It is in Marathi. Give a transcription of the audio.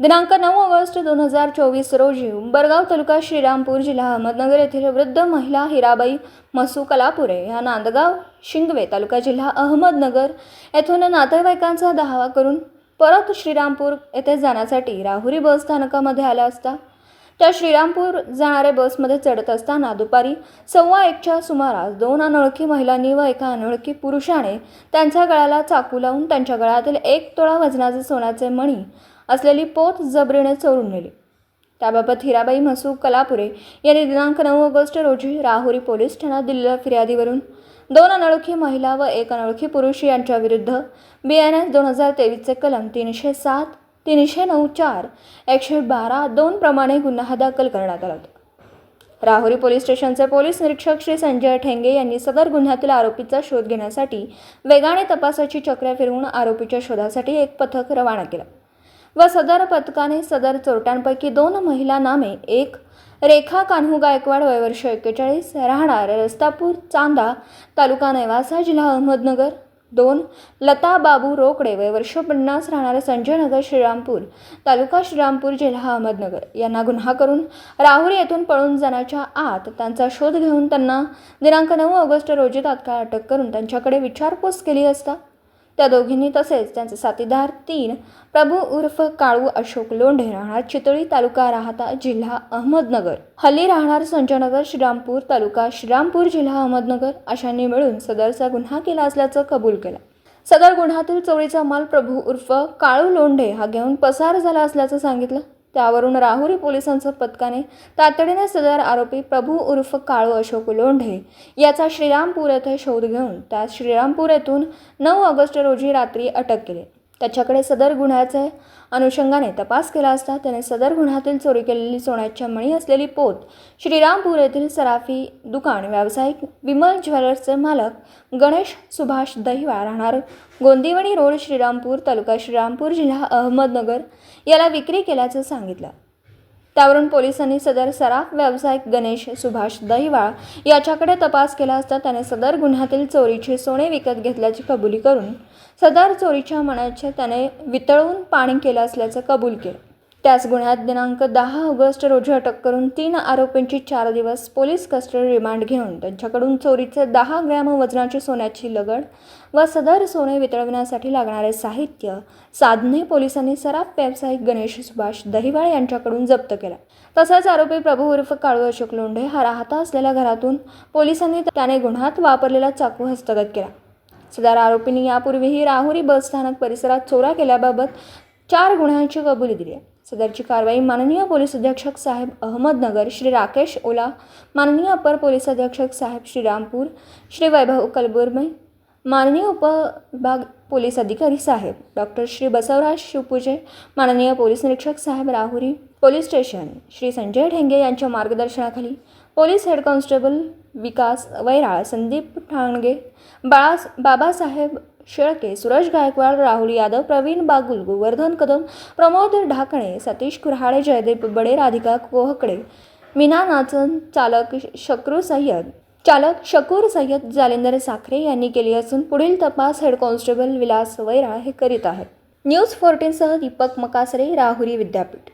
दिनांक नऊ ऑगस्ट दोन हजार चोवीस रोजी उंबरगाव तालुका श्रीरामपूर जिल्हा अहमदनगर येथील वृद्ध महिला हिराबाई मसू कलापुरे या नांदगाव शिंगवे तालुका जिल्हा अहमदनगर येथून नातेवाईकांचा दहावा करून परत श्रीरामपूर येथे जाण्यासाठी राहुरी बस स्थानकामध्ये आल्या असता. त्या श्रीरामपूर जाणाऱ्या बसमध्ये चढत असताना दुपारी सव्वा एकच्या सुमारास दोन अनोळखी महिलांनी व एका अनोळखी पुरुषाने त्यांच्या गळ्याला चाकू लावून त्यांच्या गळ्यातील एक तोळा वजनाचे सोन्याचे मणी असलेली पोत जबरीने चोरून नेली. त्याबाबत हिराबाई म्हसू कलापुरे यांनी दिनांक नऊ ऑगस्ट रोजी राहुरी पोलीस ठाण्यात दिलेल्या फिर्यादीवरून दोन अनोळखी महिला व एक अनोळखी पुरुष यांच्याविरुद्ध बी एन एस दोन हजार तेवीसचे कलम तीनशे सात तीनशे नऊ चार एकशे बारा दोन प्रमाणे गुन्हा दाखल करण्यात आला होता. राहुरी पोलीस स्टेशनचे पोलीस निरीक्षक श्री संजय ठेंगे यांनी सदर गुन्ह्यातील आरोपीचा शोध घेण्यासाठी वेगाने तपासाची चक्र फिरवून आरोपीच्या शोधासाठी एक पथक रवाना केलं. व सदर पथकाने सदर चोरट्यांपैकी दोन महिला नामे एक रेखा कान्हू गायकवाड वय वर्ष एक्केचाळीस राहणार रस्तापूर चांदा तालुका नेवासा जिल्हा अहमदनगर. दोन लता बाबू रोकडे वय वर्ष पन्नास राहणारे संजय नगर श्रीरामपूर तालुका श्रीरामपूर जिल्हा अहमदनगर. यांना गुन्हा करून राहुरी येथून पळून जाण्याच्या आत त्यांचा शोध घेऊन त्यांना दिनांक नऊ ऑगस्ट रोजी तात्काळ अटक करून त्यांच्याकडे विचारपूस केली असता त्या दोघींनी तसेच त्यांचे साथीदार तीन प्रभू उर्फ काळू अशोक लोंढे राहणार चितळी तालुका राहता जिल्हा अहमदनगर. हल्ली राहणार संजयनगर श्रीरामपूर तालुका श्रीरामपूर जिल्हा अहमदनगर अशांनी मिळून सदरचा गुन्हा केला असल्याचं कबूल केलं. सदर गुन्ह्यातील चोरीचा माल प्रभू उर्फ काळू लोंढे हा घेऊन पसार झाला असल्याचं सांगितलं. त्यावरून राहुरी पोलिसांच्या पथकाने तातडीने सदर आरोपी प्रभू उर्फ काळू अशोक लोंढे याचा श्रीरामपूर येथे शोध घेऊन त्यास श्रीरामपूर येथून नऊ ऑगस्ट रोजी रात्री अटक केली. त्याच्याकडे सदर गुन्ह्याचे अनुषंगाने तपास केला असता त्याने सदर गुन्ह्यातील चोरी केलेली सोन्याच्या मणी असलेली पोत श्रीरामपूर येथील सराफी दुकान व्यावसायिक विमल ज्वेलर्सचे मालक गणेश सुभाष दहिवाळ राहणार. गोंदिवणी रोड श्रीरामपूर तालुका श्रीरामपूर जिल्हा अहमदनगर याला विक्री केल्याचं सांगितलं. त्यावरून पोलिसांनी सदर सराफ व्यावसायिक गणेश सुभाष दहिवाळ याच्याकडे तपास केला असता त्याने सदर गुन्ह्यातील चोरीचे सोने विकत घेतल्याची कबुली करून सदर चोरीच्या मनाचे त्याने वितळवून पाणी केलं असल्याचं कबूल केलं. त्याच गुन्ह्यात दिनांक दहा ऑगस्ट रोजी अटक करून तीन आरोपींची चार दिवस पोलीस कस्टडी रिमांड घेऊन त्यांच्याकडून चोरीचे दहा ग्रॅम वजनाची सोन्याची लगड व सदर सोने वितळविण्यासाठी लागणारे साहित्य साधने पोलिसांनी सराफ व्यावसायिक गणेश सुभाष दहिवाळ यांच्याकडून जप्त केला. तसंच आरोपी प्रभू उर्फ काळू अशोक लोंढे हा राहता असलेल्या घरातून पोलिसांनी त्याने गुन्ह्यात वापरलेला चाकू हस्तगत केला. सदर आरोपींनी यापूर्वीही राहुरी बस स्थानक परिसरात चोरा केल्याबाबत चार गुन्ह्यांची कबुली दिली आहे. सदरची कारवाई माननीय पोलीस अधीक्षक साहेब अहमदनगर श्री राकेश ओला माननीय अपर पोलीस अधीक्षक साहेब श्रीरामपूर श्री वैभव कलबुर्मे माननीय उपविभाग पोलीस अधिकारी साहेब डॉक्टर श्री बसवराज शिवपूजे माननीय पोलीस निरीक्षक साहेब राहुरी पोलीस स्टेशन श्री संजय ठेंगे यांच्या मार्गदर्शनाखाली police head constable Vikas Vairal Sandeep Thange Bala Babasaheb Shelke Suresh Gaikwad Rahul Yadav Pravin Bagul Govardhan Kadam Pramod Dhakane Satish Kurhade Jaydev बडे राधिका कोहकडे मीना नाचन चालक शक्रू सय्यद चालक शकूर सय्यद जालिंदर साखरे यांनी केली असून पुढील तपास हेड कॉन्स्टेबल विलास वैरा हे करीत आहेत. न्यूज फोर्टीनसह दीपक मकासरे राहुरी विद्यापीठ.